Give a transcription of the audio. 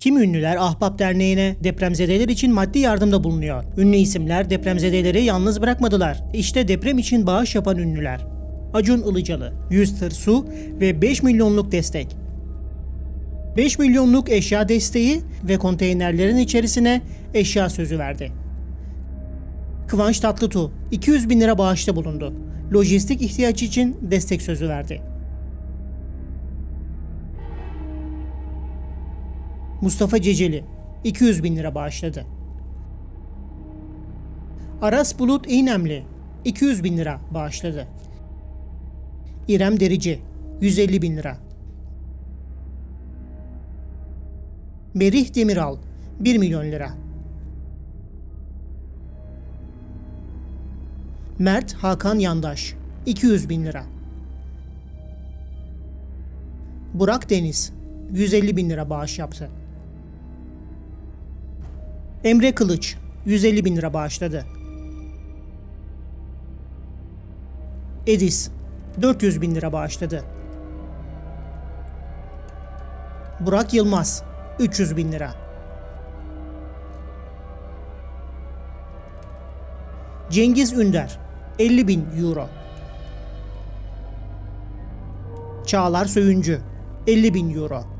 Kimi ünlüler Ahbap Derneği'ne depremzedeler için maddi yardımda bulunuyor. Ünlü isimler depremzedeleri yalnız bırakmadılar. İşte deprem için bağış yapan ünlüler. Acun Ilıcalı, 100 tır su ve 5 milyonluk destek. 5 milyonluk eşya desteği ve konteynerlerin içerisine eşya sözü verdi. Kıvanç Tatlıtuğ 200 bin lira bağışta bulundu. Lojistik ihtiyaç için destek sözü verdi. Mustafa Ceceli 200 bin lira bağışladı. Aras Bulut İğnemli 200 bin lira bağışladı. İrem Derici 150 bin lira. Merih Demiral 1 milyon lira. Mert Hakan Yandaş 200 bin lira. Burak Deniz 150 bin lira bağış yaptı. Emre Kılıç 150 bin lira bağışladı. Edis 400 bin lira bağışladı. Burak Yılmaz 300 bin lira. Cengiz Ünder 50 bin euro. Çağlar Söyüncü 50 bin euro.